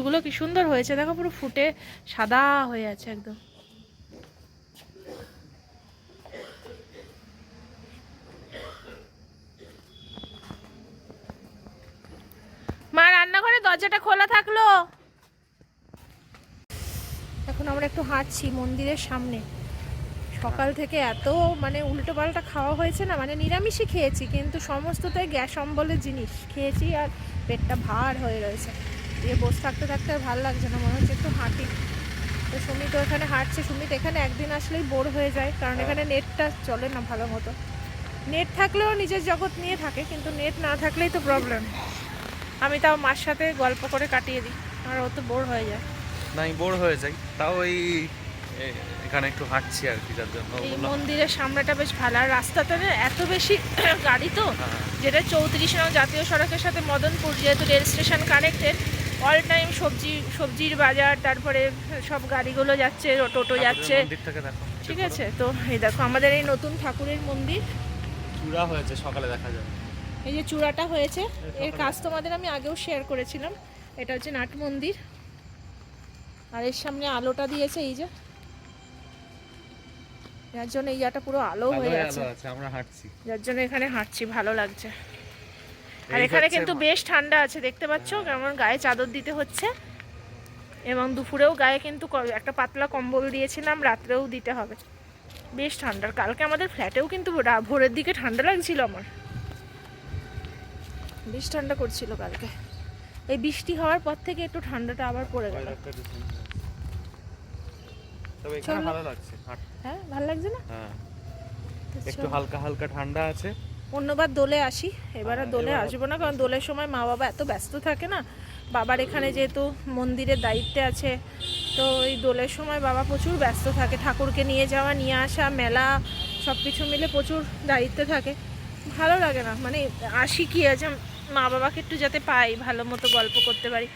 ফুলগুলো কি সুন্দর হয়েছে? দেখো পুরো ফুটে সাদা হয়ে আছে একদম। মা, রান্নাঘরে দরজাটা খোলা থাকল। এখন আমরা একটু হাঁটছি মন্দিরের সামনে। সকাল থেকে এত মানে উল্টো পাল্টা খাওয়া হয়েছে না মানে নিরামিষই খেয়েছি, কিন্তু সমস্তটাই গ্যাস অম্বলের জিনিস। খেয়েছি আর পেটটা ভার হয়ে রয়েছে। দিয়ে বসে থাকতে থাকতে আর ভালো লাগছে না মনে হচ্ছে একটু হাঁটি। তো সুমিত এখানে হাঁটছে সুমিত এখানে একদিন আসলেই বোর হয়ে যায় কারণ এখানে নেটটা চলে না ভালো মতো। নেট থাকলেও নিজের জগৎ নিয়ে থাকে কিন্তু নেট না থাকলেই তো প্রবলেম আমি তাও মার সাথে গল্প করে কাটিয়ে দিই আর ও তো বোর হয়ে যায়। না আমি বোর হয়ে যাই তাও এ- এখানে একটু হাঁটছি আর কি যার জন্য এই মন্দিরের সামনেটা বেশ ভালো আর রাস্তাতে এত বেশি গাড়ি তো হ্যাঁ, যেটা চৌত্রিশ নং জাতীয় সড়কের সাথে মদনপুর যেহেতু rail station connected all time সবজি সবজির বাজার তারপরে সব গাড়িগুলো যাচ্ছে টোটো যাচ্ছে। ঠিক আছে তো এই দেখো আমাদের এই নতুন ঠাকুরের মন্দির। চূড়া হয়েছে সকালে দেখা যায় এই যে চূড়াটা হয়েছে এর কাজ তোমাদের আমি আগেও শেয়ার করেছিলাম। এটা হচ্ছে নাট মন্দির। আর এর সামনে আলোটা দিয়েছে এই যে। যার জন্য এই জায়গাটা পুরো আলো হয়ে আছে আমরা হাঁটছি। যার জন্য এখানে হাঁটছি ভালো লাগছে। আর এখানে কিন্তু বেশ ঠান্ডা আছে দেখতে পাচ্ছ? কেমন গায়ে চাদর দিতে হচ্ছে। এবং দুপুরেও গায়ে কিন্তু একটা পাতলা কম্বল দিয়েছিলাম রাত্রেও দিতে হবে। বেশ ঠান্ডা। কালকে আমাদের ফ্ল্যাটেও কিন্তু ভোরের দিকে ঠান্ডা লাগছিল আমার। বেশ ঠান্ডা করছিল কালকে। এই বৃষ্টি হওয়ার পর থেকে একটু ঠান্ডাটা আবার পড়ে গেল। চলো। ভালো লাগছে হ্যাঁ ভালো লাগছে না? হ্যাঁ। একটু হালকা হালকা ঠান্ডা আছে। অন্যবার দোলে আসি। এবার আর হ্যাঁ, দোলে আসব না কারণ দোলের সময় মা বাবা এত ব্যস্ত থাকে না। বাবার এখানে যেহেতু মন্দিরের দায়িত্বে আছে তো এই দোলের সময় বাবা প্রচুর ব্যস্ত থাকে। ঠাকুরকে নিয়ে যাওয়া নিয়ে আসা মেলা সব কিছু মিলে প্রচুর দায়িত্বে থাকে। ভালো লাগে না মানে আসি কি আছে মা বাবাকে একটু যাতে পাই ভালো মতো গল্প করতে পারি।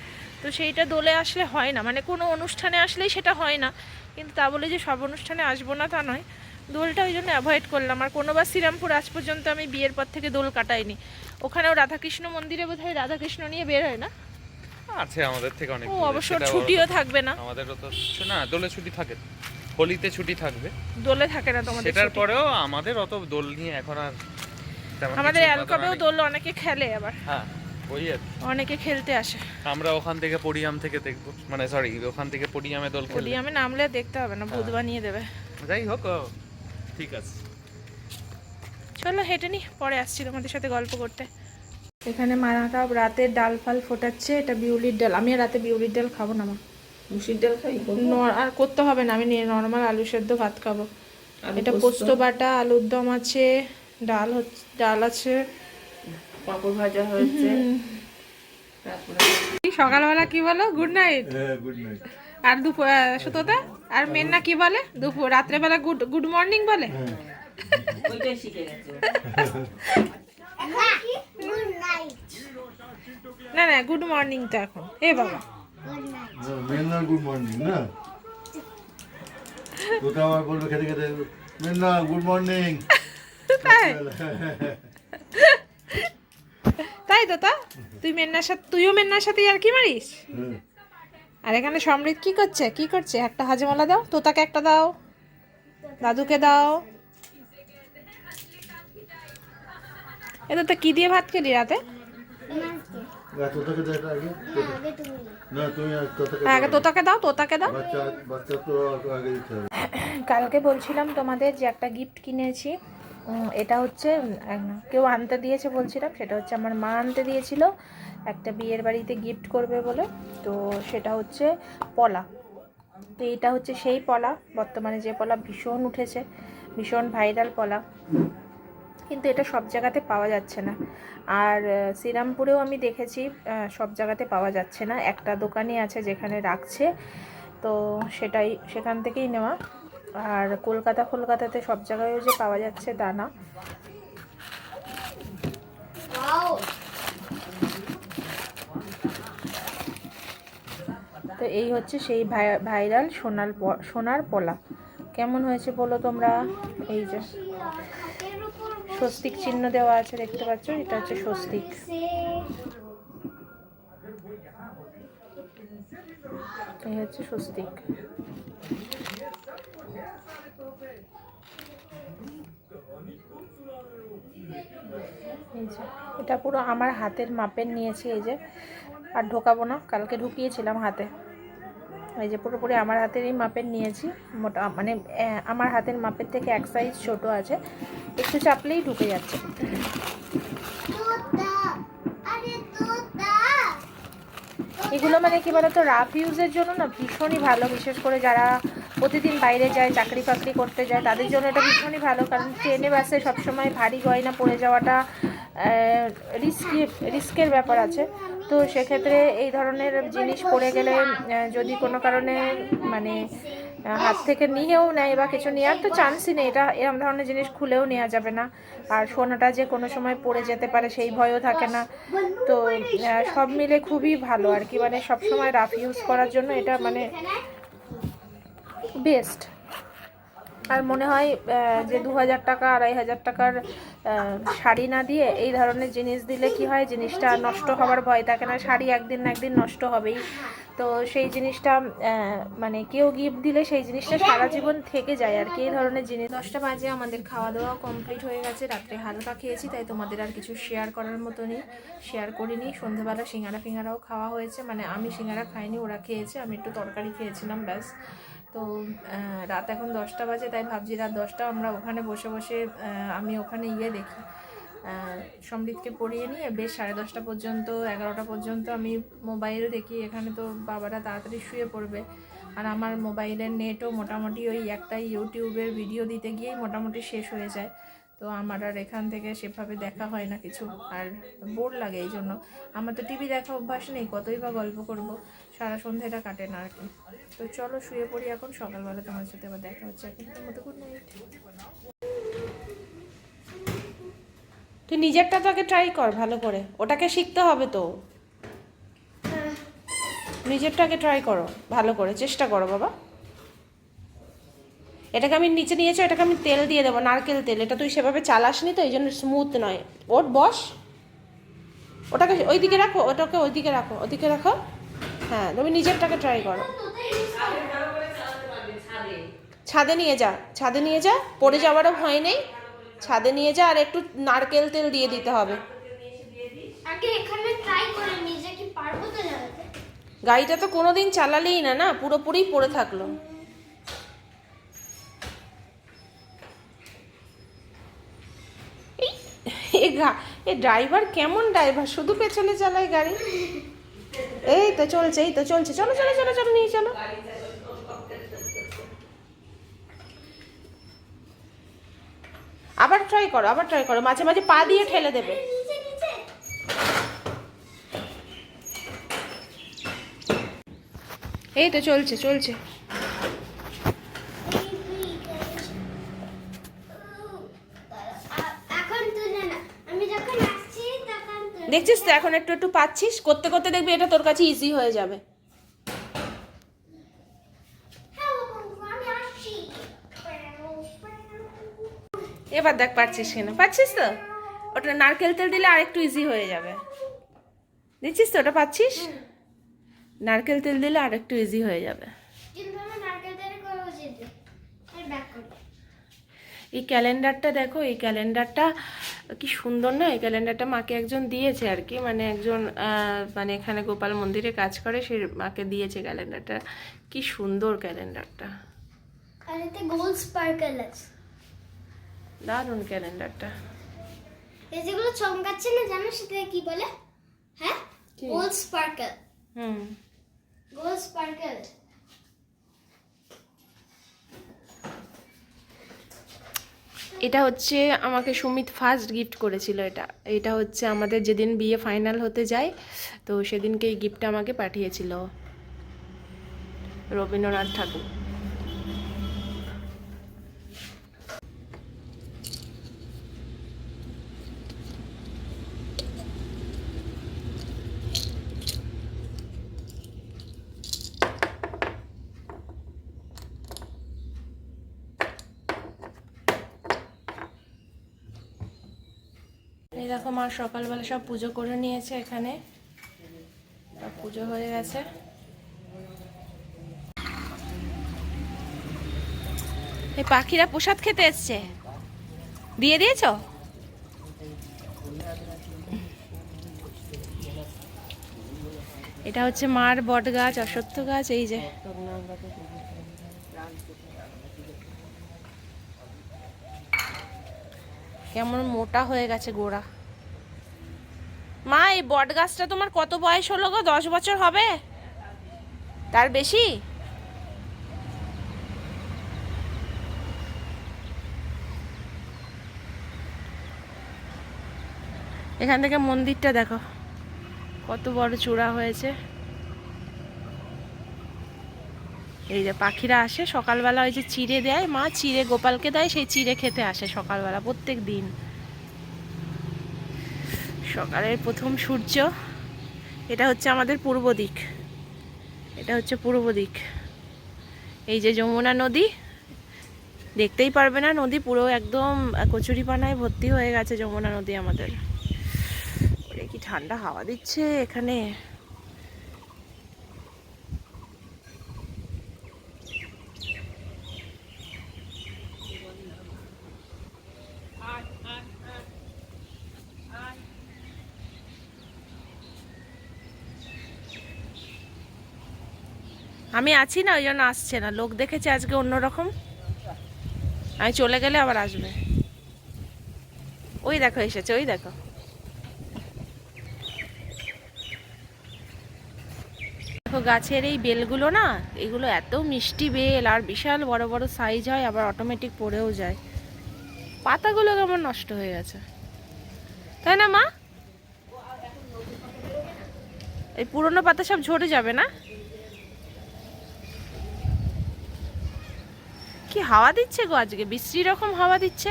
তো সেইটা দোলে আসলে হয় না মানে কোনো অনুষ্ঠানে আসলেই সেটা হয় না। কিন্তু তা বলে যে সব অনুষ্ঠানে আসব না তা নয়। দোলটা ওই জন্য অ্যাভয়েড করলাম। আর কোনোবার শ্রীরামপুর আজ পর্যন্ত আমি বিয়ের পর থেকে দোল কাটাইনি। ওখানেও রাধাকৃষ্ণ মন্দিরে বোধ হয় রাধাকৃষ্ণ নিয়ে বের হয় না? আছে আমাদের থেকে অনেক ও অবশ্য ছুটিও থাকবে না। আমাদেরও তো না দোলে ছুটি থাকে। হোলিতে ছুটি থাকবে। দোলে থাকে না তোমাদের সেটার পরেও আমাদের অত দোল নিয়ে এখন আর আমাদের অ্যালকবেও দোল অনেকে খেলে আবার। হ্যাঁ ওই আর অনেকে খেলতে আসে। আমরা ওখান থেকে পডিয়াম থেকে দেখব। মানে সরি ওখান থেকে পডিয়ামে দোল আমি নামলে দেখতে হবে না ভূত হ্যাঁ। বানিয়ে দেবে। যাই হোক ঠিক আছে। চলো হেঁটে নি পরে আসছি তোমাদের সাথে গল্প করতে। এখানে মারাটা রাতে ডাল ফাল ফোটাচ্ছে এটা বিউলির ডাল। আমি আর রাতে বিউলির ডাল খাব না মা। মুসির ডাল খাই? আর করতে হবে না আমি নর্মাল আলু সেদ্ধ ভাত খাব। এটা পোস্ত। পোস্ত বাটা আলুর দম আছে ডাল হচ্ছে ডাল আছে। পাঁপড় ভাজা হয়েছে। সকালবেলা কি বলো? Good night. Good night. আর দুপুর সুতোতে? আর মেন্না কি বলে? দুপুর রাত্রেবেলা গুড গুড মর্নিং বলে? গেছে। না না গুড মর্নিং তো এখন। এ বাবা। মেন্না গুড মর্নিং না? তোকে আবার বলবে খেতে খেতে মেন্না গুড মর্নিং। তাই? তাই তো তা? তুই মেন্নার সাথে তুইও মেন্নার সাথে আর কি মারিস? আর এখানে সমৃদ্ধ কি করছে? কি করছে? একটা হাজমালা দাও। তোতাকে একটা দাও। দাদুকে দাও। এটা তো কি দিয়ে ভাত খেলি রাতে? আগে। তোতাকে দাও। তোতাকে দাও বাচ্চা বাচ্চা তো আগে দিতে হবে। কালকে বলছিলাম তোমাদের যে একটা গিফট কিনেছি। এটা হচ্ছে কেউ আনতে দিয়েছে বলছিলাম সেটা হচ্ছে আমার মা আনতে দিয়েছিল। একটা বিয়ের বাড়িতে গিফট করবে বলে, তো সেটা হচ্ছে পলা। তো এইটা হচ্ছে সেই পলা, বর্তমানে যে পলা ভীষণ উঠেছে, ভীষণ ভাইরাল পলা। কিন্তু এটা সব জায়গাতে পাওয়া যাচ্ছে না। আর শ্রীরামপুরেও আমি দেখেছি সব জায়গাতে পাওয়া যাচ্ছে না। একটা দোকানই আছে যেখানে রাখছে, তো সেটাই, সেখান থেকেই নেওয়া। আর কলকাতা কলকাতাতে সব জায়গায়ও যে পাওয়া যাচ্ছে তা তো এই হচ্ছে সেই ভাই- ভাইরাল সোনার সোনার পলা। কেমন হয়েছে বলো তোমরা? এই যে স্বস্তিক চিহ্ন দেওয়া আছে, দেখতে পাচ্ছ? এটা হচ্ছে স্বস্তিক। এই হচ্ছে স্বস্তিক। এই যে, এটা পুরো আমার হাতের মাপের নিয়েছি, এই যে। আর ঢোকাবো না, কালকে ঢুকিয়েছিলাম হাতে। এই যে পুরোপুরি আমার হাতেরই মাপের নিয়েছি মোটা মানে আমার হাতের মাপের থেকে এক সাইজ ছোট আছে একটু চাপলেই ঢুকে যাচ্ছে। এগুলো মানে কি বলতো রাফ ইউজের জন্য না ভীষণই ভালো বিশেষ করে যারা প্রতিদিন বাইরে যায় চাকরি ফাকরি করতে যায় তাদের জন্য এটা ভীষণই ভালো কারণ ট্রেনে বাসে সবসময় ভারী গয়না পড়ে যাওয়াটা রিস্কি রিস্কের ব্যাপার আছে। তো সেক্ষেত্রে এই ধরনের জিনিস পড়ে গেলে যদি কোনো কারণে মানে হাত থেকে নিয়েও নেয় বা কিছু নেওয়ার তো চান্সই নেই। এটা এরকম ধরনের জিনিস খুলেও নেওয়া যাবে না। আর সোনাটা যে কোনো সময় পড়ে যেতে পারে, সেই ভয়ও থাকে না। তো সব মিলে খুবই ভালো আর কি। মানে সব সময় রাফ ইউজ করার জন্য এটা মানে বেস্ট আর মনে হয় যে দু হাজার টাকা, আড়াই হাজার টাকার শাড়ি না দিয়ে এই ধরনের জিনিস দিলে কি হয়? জিনিসটা নষ্ট হওয়ার ভয় থাকে না। শাড়ি একদিন না একদিন নষ্ট হবেই। তো সেই জিনিসটা মানে কেউ গিফট দিলে সেই জিনিসটা সারা জীবন থেকে যায় আর কি। এই ধরনের জিনিস দশটা বাজে, আমাদের খাওয়া দাওয়া কমপ্লিট হয়ে গেছে। রাত্রে হালকা খেয়েছি, তাই তোমাদের আর কিছু শেয়ার করার মতো নেই শেয়ার করিনি। সন্ধ্যেবেলা সিঙ্গারা ফিঙ্গারাও খাওয়া হয়েছে। মানে আমি সিঙ্গারা খাইনি, ওরা খেয়েছে, আমি একটু তরকারি খেয়েছিলাম, ব্যাস। তো রাত এখন দশটা বাজে, তাই ভাবছি রাত দশটা আমরা ওখানে বসে বসে আমি ওখানে ইয়ে দেখি। সমৃদ্ধকে পড়িয়ে নিয়ে বেশ সাড়ে দশটা পর্যন্ত, এগারোটা পর্যন্ত আমি মোবাইল দেখি। এখানে তো বাবারা তাড়াতাড়ি শুয়ে পড়বে। আর আমার মোবাইলের নেটও মোটামুটি ওই একটা ইউটিউবের ভিডিও দিতে গিয়েই মোটামুটি শেষ হয়ে যায়। তো আমার আর এখান থেকে সেভাবে দেখা হয় না কিছু। আর বোর লাগে এই জন্য আমার তো টিভি দেখা অভ্যাস নেই কতই বা গল্প করব সারা সন্ধ্যাটা কাটে না আর কি। তো চলো শুয়ে পড়ি এখন সকালবেলা তোমার সাথে আবার দেখা হচ্ছে এখন। মতো গুড নাইট তুই নিজেরটা তো আগে ট্রাই কর ভালো করে। ওটাকে শিখতে হবে তো। নিজেরটাকে ট্রাই করো ভালো করে। চেষ্টা করো বাবা। এটাকে আমি নিচে নিয়েছি এটাকে আমি তেল দিয়ে দেবো নারকেল তেল। এটা তুই সেভাবে চালাসনি তো এই জন্য স্মুথ নয়। ওর বস। ওটাকে ওইদিকে রাখো ওটাকে ওইদিকে রাখো ওদিকে রাখো। হ্যাঁ তুমি নিজেরটাকে ট্রাই করো। ছাদে নিয়ে যা ছাদে নিয়ে যা পড়ে যাওয়ারও ভয় নেই। ছাদে নিয়ে যা আর একটু নারকেল তেল দিয়ে দিতে হবে। গাড়িটা তো কোনোদিন চালালেই না না? পুরোপুরি পড়ে থাকল এই- এ গা- এ ড্রাইভার কেমন ড্রাইভার শুধু পেছনে চালায় গাড়ি? এই তো চলছে, এই তো চলছে। চলো চলো চলো চলো, নিয়ে চলো। আবার ট্রাই করো, আবার ট্রাই করো। মাঝে মাঝে পা দিয়ে ঠেলে দেবে। এই তো চলছে চলছে আ- এখন তুলে না আমি যখন আসছি তখন তুলে দেখছিস তো এখন একটু একটু পাচ্ছিস? করতে করতে দেখবি এটা তোর কাছে ইজি হয়ে যাবে। এবার দেখ পাচ্ছিস কিনা। পাচ্ছিস তো? ওটা নারকেল তেল দিলে আরেকটু ইজি হয়ে যাবে। দেখছিস তো ওটা পাচ্ছিস? নারকেল তেল দিলে আরেকটু ইজি হয়ে যাবে কিন্তু আমি নারকেল তেল করে উচিত আমি ব্যাক করি এই ক্যালেন্ডারটা দেখো এই ক্যালেন্ডারটা কি সুন্দর না? এই ক্যালেন্ডারটা মাকে একজন দিয়েছে আর কি মানে একজন মানে এখানে গোপাল মন্দিরে কাজ করে সে মাকে দিয়েছে ক্যালেন্ডারটা। কি সুন্দর ক্যালেন্ডারটা। আর এতে গোল্ড স্পার্কেল আছে। দারুণ ক্যালেন্ডারটা। এই যেগুলো চমকাচ্ছে না জানো সেটা কি বলে? হ্যাঁ? কি? গোল্ড স্পার্কেল হুম। গোল্ড স্পার্কেল এটা হচ্ছে আমাকে সুমিত ফার্স্ট গিফট করেছিল এটা। এটা হচ্ছে আমাদের যেদিন বিয়ে ফাইনাল হতে যায়, তো সেদিনকে এই গিফটটা আমাকে পাঠিয়েছিল রবীন্দ্রনাথ ঠাকুর। দেখো মা সকালবেলা সব পুজো করে নিয়েছে এখানে। সব পুজো হয়ে গেছে। এই পাখিরা প্রসাদ খেতে এসছে। দিয়ে দিয়েছ? এটা হচ্ছে মার বট গাছ অশ্বত্থ গাছ, এই যে। কেমন মোটা হয়ে গেছে গোড়া। মা, এই বট গাছটা তোমার কত বয়স হলো গো? দশ বছর হবে? তার বেশি? এখান থেকে মন্দিরটা দেখো। কত বড় চূড়া হয়েছে। এই যে পাখিরা আসে, সকালবেলা ওই যে চিড়ে দেয়, মা চিড়ে গোপালকে দেয়, সেই চিড়ে খেতে আসে সকালবেলা প্রত্যেক দিন। সকালের প্রথম সূর্য, এটা হচ্ছে আমাদের পূর্ব দিক। এটা হচ্ছে পূর্ব দিক। এই যে যমুনা নদী, দেখতেই পারবে না নদী, পুরো একদম কচুরিপানায় ভর্তি হয়ে গেছে যমুনা নদী আমাদের। কি ঠান্ডা হাওয়া দিচ্ছে এখানে। আমি আছি না, ওই জন্য আসছে না। লোক দেখেছে আজকে অন্যরকম। আমি চলে গেলে আবার আসবে। ওই দেখো, এসেছে, ওই দেখো। দেখো, গাছের এই বেলগুলো না, এগুলো এত মিষ্টি বেল, আর বিশাল বড় বড় সাইজ হয়, আবার অটোমেটিক পড়েও যায়। পাতাগুলো কেমন নষ্ট হয়ে গেছে। তাই না, মা? এই পুরনো পাতা সব ঝরে যাবে না? কি হাওয়া দিচ্ছে গো আজকে? বিশ্রী রকম হাওয়া দিচ্ছে।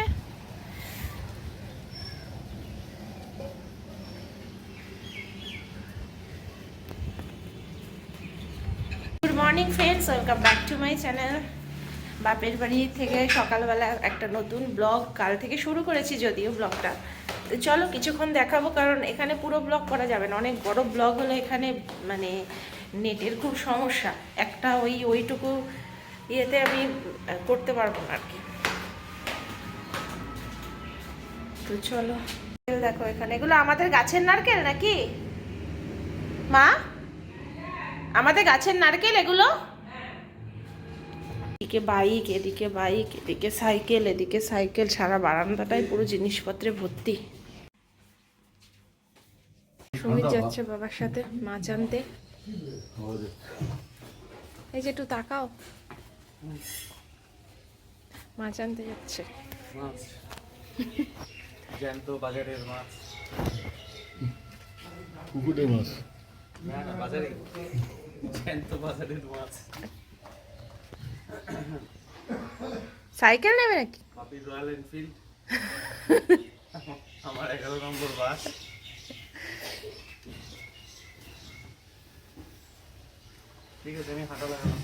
Good morning friends welcome back to my channel বাপের বাড়ি থেকে সকালবেলা একটা নতুন ব্লগ কাল থেকে শুরু করেছি যদিও ব্লগটা। তো চলো কিছুক্ষণ দেখাবো, কারণ এখানে পুরো ব্লগ করা যাবে না। অনেক বড় ব্লগ হলে এখানে মানে নেটের খুব সমস্যা। একটা ওই ওইটুকু ইয়েতে আমি করতে পারব না আর কি। তো চলো। দেখো এখানে। এগুলো আমাদের গাছের নারকেল নাকি? মা? আমাদের গাছের নারকেল এগুলো? এদিকে বাইক এদিকে বাইক এদিকে সাইকেল এদিকে সাইকেল। সারা বারান্দাটাই পুরো জিনিসপত্রে ভর্তি। সুমিত যাচ্ছে বাবার সাথে মাছ আনতে এই যে একটু তাকাও। মাছ আনতে যাচ্ছে। মাছ। জ্যান্ত বাজারের মাছ। পুকুরে মাছ। না না বাজারে। জ্যান্ত বাজারের মাছ। সাইকেল নেবে নাকি? Bapi royal Enfield. আমার এগারো নম্বর বাস। ঠিক আছে আমি হাঁটা লাগালাম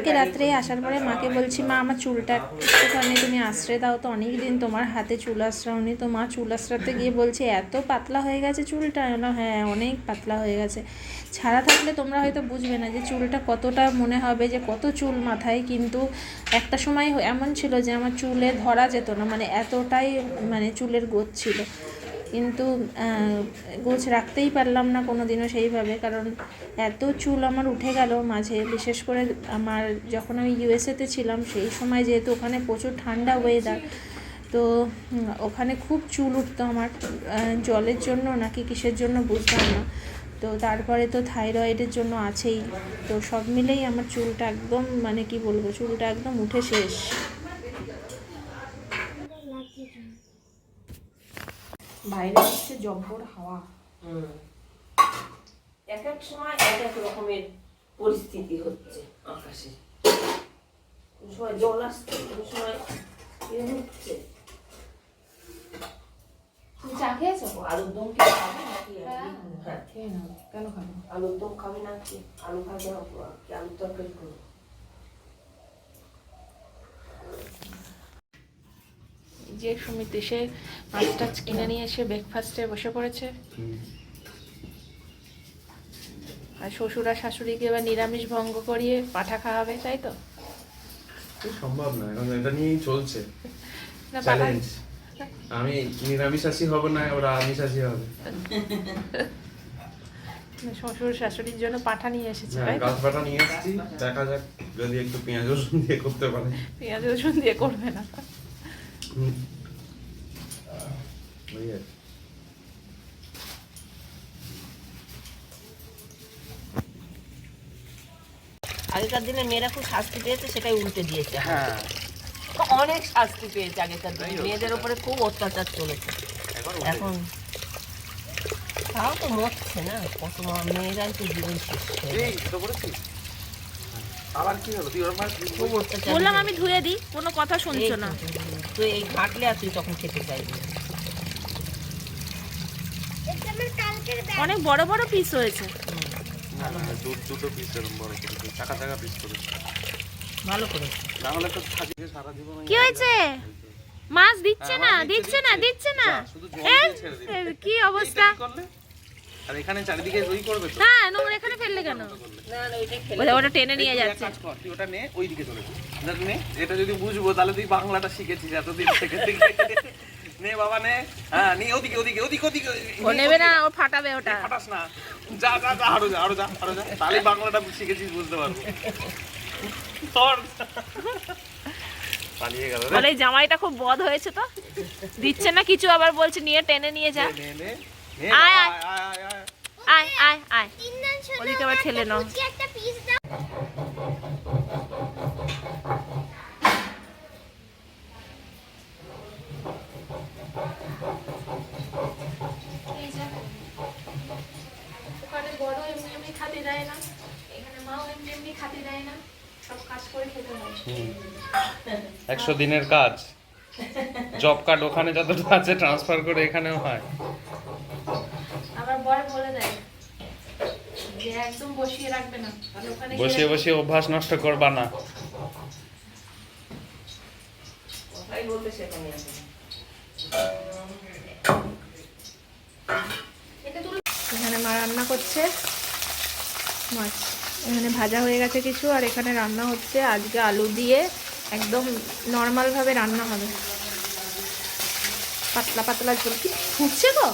কালকে রাত্রে আসার পরে মাকে বলছি মা আমার চুলটা একটুখানি তুমি আশ্রয় দাও তো অনেক দিন তোমার হাতে চুল আশ্রাওনি তো মা চুল আশ্রাতে গিয়ে বলছে এত পাতলা হয়ে গেছে চুলটা? বললাম, হ্যাঁ অনেক পাতলা হয়ে গেছে। ছাড়া থাকলে তোমরা হয়তো বুঝবে না যে চুলটা কতটা মনে হবে যে কত চুল মাথায় কিন্তু একটা সময় এমন ছিল যে আমার চুলে ধরা যেত না মানে এতটাই মানে চুলের গোছ ছিল। কিন্তু গোছ রাখতেই পারলাম না কোনো দিনও সেইভাবে, কারণ এত চুল আমার উঠে গেল মাঝে, বিশেষ করে আমার যখন আমি ইউএসএতে ছিলাম, সেই সময় যেহেতু ওখানে প্রচুর ঠান্ডা ওয়েদার তো ওখানে খুব চুল উঠতো আমার জলের জন্য নাকি কিসের জন্য বুঝতাম না। তো তারপরে তো থাইরয়েডের জন্য আছেই, তো সব মিলেই আমার চুলটা একদম মানে কি বলব, চুলটা একদম উঠে শেষ। বাইরে হচ্ছে জব্বর হাওয়া। এক এক সময় এক এক রকমের পরিস্থিতি হচ্ছে আকাশে। কোনো সময় জল আসছে কোনো সময় ইয়ে হচ্ছে। তুমি চা খেয়েছো? আলুর দম কি খাবে নাকি হ্যাঁ। খেয়ে নাও কেন খাব? আলুর দম খাবে না কি আলু ভাজা কি আলুর তরকারি করব যে সুমিত এসে মাছ টাছ কিনে নিয়ে এসে ব্রেকফাস্টে বসে পড়েছে। আর শ্বশুর আর শাশুড়িকে এবার নিরামিষ ভঙ্গ করিয়ে পাঠা খাওয়াবে তাই তো? সম্ভব না এখন এটা নিয়েই চলছে। চ্যালেঞ্জ আমি নিরামিষাসী হব না ওরা আমিষাসী হবে। শ্বশুর শাশুড়ির জন্য পাঠা নিয়ে এসেছে হ্যাঁ তাই গাছ পাটা নিয়ে এসেছি। দেখা যাক যদি একটু পেঁয়াজ রসুন দিয়ে করতে পারে। পেঁয়াজ রসুন দিয়ে করবে না। আগেকার দিনে মেয়েরা খুব শাস্তি পেয়েছে সেটাই উল্টে দিয়েছে। হ্যাঁ। অনেক শাস্তি পেয়েছে আগেকার দিনে। মেয়েদের উপরে খুব অত্যাচার চলেছে। এখন এখন তাও তো মরছে না। কত মেয়েরাই তো জীবন শেষ হয়ে এই তো করেছিস আবার কি হলো? তুই ওর মাছ খুব অত্যাচার বললাম আমি ধুয়ে দিই কোনো কথা শুনছো না। তুই এই ঘাটলে আর তুই তখন খেতে চাইবি অনেক বড় বড় পিস হয়েছে। দুধ দুটো পিস এরকম বড় করে চাকা চাকা পিস করে ভালো করে। না তো থাকবে সারা জীবন কি হয়েছে? মাছ দিচ্ছে না হ্যাঁ, দিচ্ছে না দিচ্ছে। না। দিবি। এ, কি অবস্থা? আর এখানে চারিদিকে রই করবে তো? না নোংরা এখানে ফেললে কেন? না না ওটা- ওটা টেনে নিয়ে যাচ্ছে। কাজ কর, তুই ওটা নে ওই দিকে চলে যা। নে এটা যদি বুঝব তাহলে তুই বাংলাটা শিখেছিস এতদিন থেকে। থেকে। নে বাবা নে। হ্যাঁ নে ওদিকে ওদিকে ওদিকে ওদিকে। ও নেবে না ও ফাটাবে ওটা। ফাটাস না। যা যা যা আরও যা আরও যা আরও যা। তাহলে বাংলাটা শিখেছিস বুঝতে পারব। তোর পালিয়ে গেল বলে এই জামাইটা খুব বদ হয়েছে তো। দিচ্ছে না কিছু আবার বলছে নিয়ে টেনে নিয়ে যা। নে নে নে। আয়, আয়। আয় আয় আয় আয়। আয় আয় তিন দিন শুধু ওদিকে আবার ঠেলে নাও। কি একটা পিস দাও। ওখানে বড় এমনি এমনি খাতে দেয় না। এখানে মাও এমনি এমনি খাতে দেয় না। সব কাজ করে খেতে হয়। একশো দিনের কাজ। জব কার্ড ওখানে যতটা আছে ট্রান্সফার করে এখানেও হয়। আবার বর বলে দেয় যে একদম বসিয়ে রাখবে না। ওখানে বসিয়ে বসিয়ে অভ্যাস নষ্ট করবা না। কথাই বলতে সেখানে আছে এখানে। মা রান্না করছে। মাছ। এখানে ভাজা হয়ে গেছে কিছু আর এখানে রান্না হচ্ছে আজকে আলু দিয়ে একদম নর্মালভাবে রান্না হবে। পাতলা পাতলা ঝোল কি? ফুটছে গো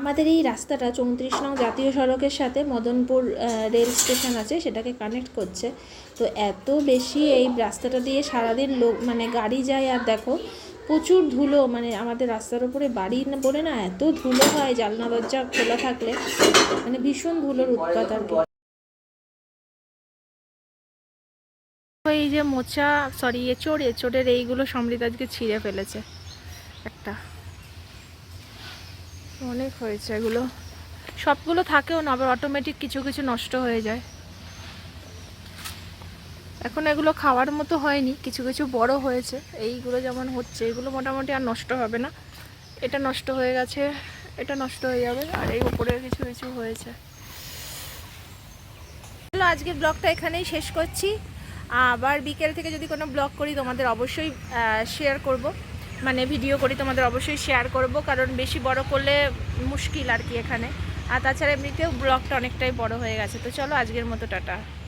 আমাদের এই রাস্তাটা চৌত্রিশ নং জাতীয় সড়কের সাথে মদনপুর রেল স্টেশন আছে, সেটাকে কানেক্ট করছে। তো এত বেশি এই রাস্তাটা দিয়ে সারাদিন লোক মানে গাড়ি যায় আর দেখো, প্রচুর ধুলো মানে আমাদের রাস্তার উপরে বাড়ি বলে না, এত ধুলো হয় জানলা, দরজা খোলা থাকলে মানে ভীষণ ধুলোর উৎপাত আর কি। এই যে মোচা সরি এচোড় এচোড়ের এইগুলো সমৃদ্ধ আজকে ছিঁড়ে ফেলেছে, একটা। অনেক হয়েছে এগুলো। সবগুলো থাকেও না, আবার অটোমেটিক কিছু কিছু নষ্ট হয়ে যায়। এখন এগুলো খাওয়ার মতো হয়নি, কিছু কিছু বড় হয়েছে। এইগুলো যেমন হচ্ছে, এগুলো মোটামুটি আর নষ্ট হবে না। এটা নষ্ট হয়ে গেছে, এটা নষ্ট হয়ে যাবে, আর এই উপরে কিছু কিছু হয়েছে। চলো, আজকের ব্লগটা এখানেই শেষ করছি। আবার বিকেল থেকে যদি কোনো ব্লগ করি, তোমাদের অবশ্যই শেয়ার করব। মানে ভিডিও করি, তোমাদের অবশ্যই শেয়ার করব, কারণ বেশি বড় করলে মুশকিল আর কি এখানে। আর তাছাড়া এমনিতেও ব্লগটা অনেকটাই বড় হয়ে গেছে। তো চলো আজকের মতো, টাটা।